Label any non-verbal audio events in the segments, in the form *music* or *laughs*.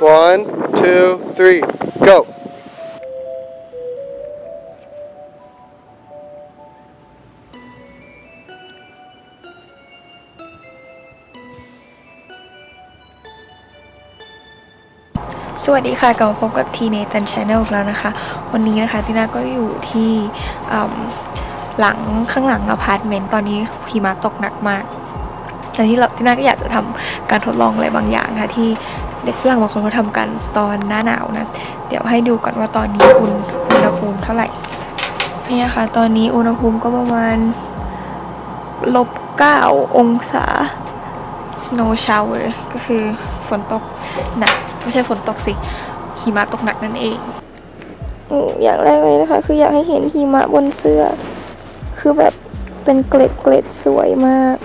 One, two, three, go. สวัสดีค่ะกลับมาพบกับทีเนตันชาแนลแล้วนะคะ วันนี้นะคะติน่าก็อยู่ที่อืมหลังข้างหลังอพาร์ตเมนต์ตอนนี้หิมะตกหนักมากแล้วที่เราติน่าก็อยากจะทำการทดลองอะไรบางอย่างนะคะที่ เด็กฝรั่งบางคนเขาทำกันตอนหน้าหนาวนะ เดี๋ยวให้ดูก่อนว่าตอนนี้อุณอุณหภูมิเท่าไหร่นี่นะคะตอนนี้อุณหภูมิก็ประมาณลบ9องศา snow shower ก็คือฝนตกหนักไม่ใช่ฝนตกสิหิมะตกหนักนั่นเองอย่างแรกเลยนะคะ คืออยากให้เห็นหิมะบนเสื้อ คือแบบเป็นเกล็ดเกล็ดสวยมาก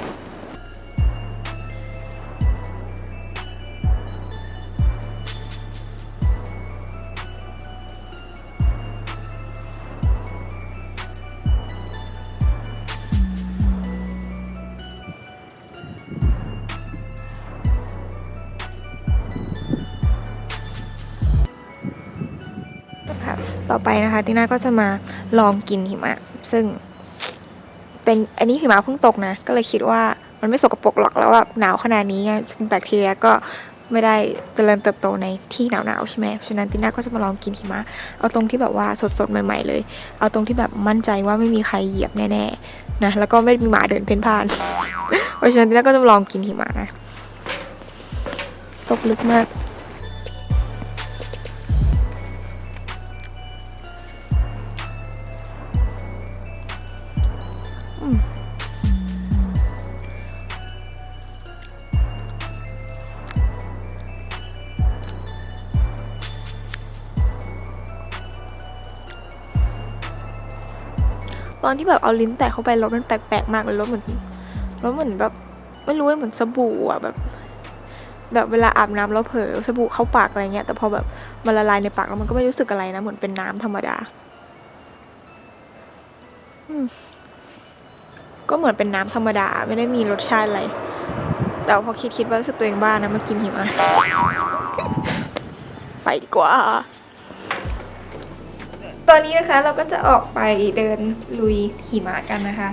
ต่อไปนะคะติน่าก็จะมาลองกินหิมะ ซึ่ง เป็นอันนี้หิมะเพิ่งตกนะ ก็เลยคิดว่ามันไม่สกปรกหรอกแล้วแบบหนาวขนาดนี้แบคทีเรียก็ไม่ได้เจริญเติบโตในที่หนาวๆใช่ไหมเพราะฉะนั้นติน่าก็จะมาลองกินหิมะ เอาตรงที่แบบว่าสดๆใหม่ ๆ เลย เอาตรงที่แบบมั่นใจว่าไม่มีใครเหยียบแน่ๆนะ แล้วก็ไม่มีหมาเดินเพ่นพ่าน เพราะฉะนั้นติน่าก็จะมาลองกินหิมะนะ ตกลึกมาก ตอนที่แบบเอาลิ้นแตะเข้าไปรสมันแปลกๆมากเลยรสเหมือนรสเหมือนแบบไม่รู้เหมือนสบู่อะแบบ แบบเวลาอาบน้ำแล้วเผลอสบู่เข้าปากอะไรเงี้ย แต่พอแบบมันละลายในปากแล้วมันก็ไม่รู้สึกอะไรนะเหมือนเป็นน้ำธรรมดาก็เหมือนเป็นน้ำธรรมดาไม่ได้มีรสชาติอะไร แต่พอคิดคิดๆว่ารู้สึกตัวเองบ้านะมากินหิมะไปดีกว่า ตอนนี้นะคะเราก็จะออกไปเดินลุยหิมะกันนะคะ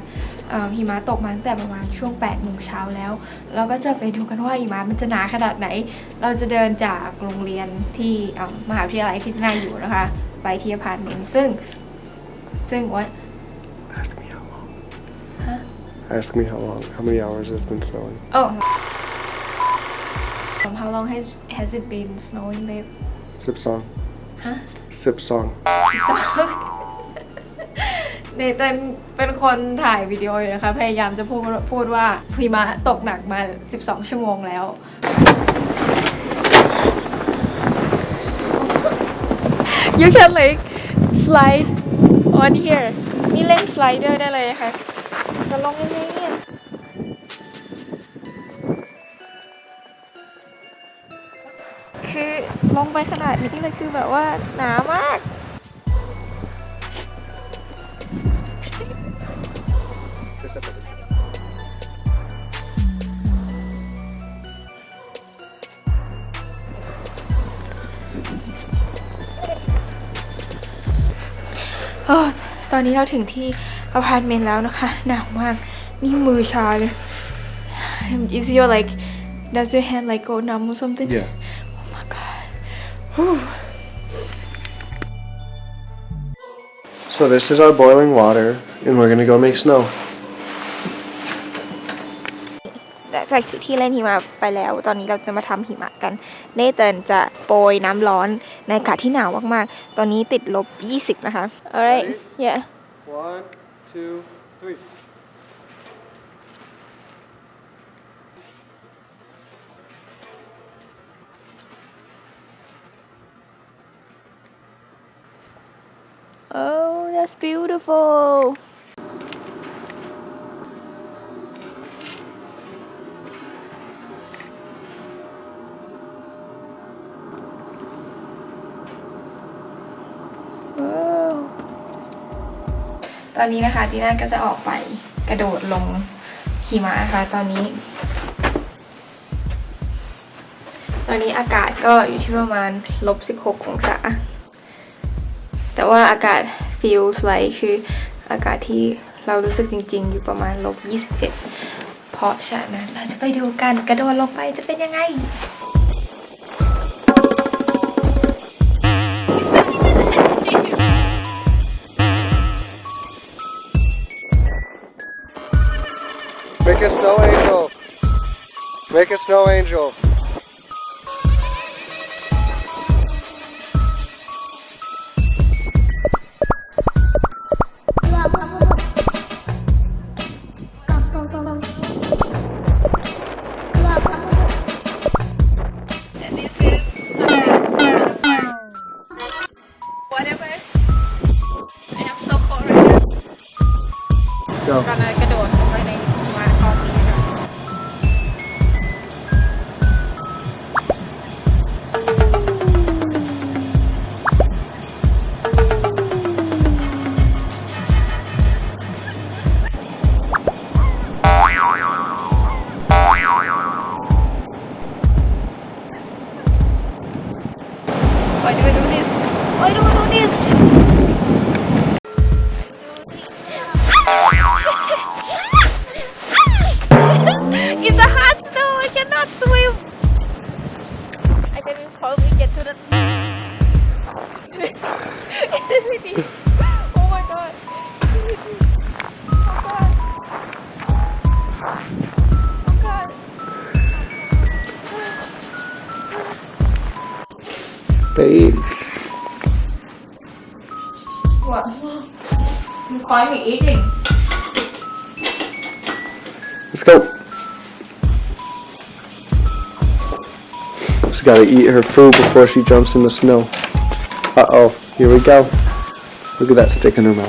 เอ่อหิมะตกมาตั้งแต่ประมาณช่วง8โมงเช้าแล้ว เราก็จะไปดูกันว่าหิมะมันจะหนาขนาดไหน เราจะเดินจากโรงเรียนที่เอ่อมหาวิทยาลัยที่น่าอยู่นะคะ ไปที่อพาร์ตเมนต์ซึ่ง ซึ่งว่า Ask me how long. Ask me how long. How many hours has been snowing? oh um, how long has has it been snowing babe Sip song. Huh? Sip song. เนเตันเป็นคนถ่ายวิดีโออยู่นะคะ พยายามจะพูดพูดว่าหิมะตกหนักมา 12 ชั่วโมงแล้ว you can like slide on here นี่เล่นสไลเดอร์ได้เลยค่ะจะลงยังไง ลงไปขนาดนี้เลยคือแบบว่าหนามาก โอ้ตอนนี้เราถึงที่อพาร์ตเมนต์แล้วนะคะ หนาวมาก นี่มือชาเลย Is your like does your hand like go numb or something Yeah. So this is our boiling water, and we're gonna go make snow. หลังจากที่เล่นหิมะไปแล้ว ตอนนี้เราจะมาทำหิมะกัน เนเติร์นจะโปรยน้ำร้อนในอากาศที่หนาวมากๆ ตอนนี้ติดลบ 20 นะคะ alright yeah One, two, three. That's beautiful ตอนนี้นะคะตีน่าก็จะออกไปกระโดดลงหิมะนะคะตอนนี้ตตอนนี้อากาศก็อยู่ที่ประมาณลบ 16 องศา แต่ว่าอากาศ feels like คืออากาศที่เรารู้สึกจริง ๆ อยู่ประมาณลบ27 เพราะฉะนั้นเราจะไปดูกันกระโดดลงไปจะเป็นยังไง Make a snow angel. Make a snow angel. *laughs* Why do I do this? Why do I do this? it's a hot snow. I cannot swim. I can probably get to the. What? You call me eating? Let's go. She's gotta eat her food before she jumps in the snow. Uh oh, here we go. Look at that stick in her mouth.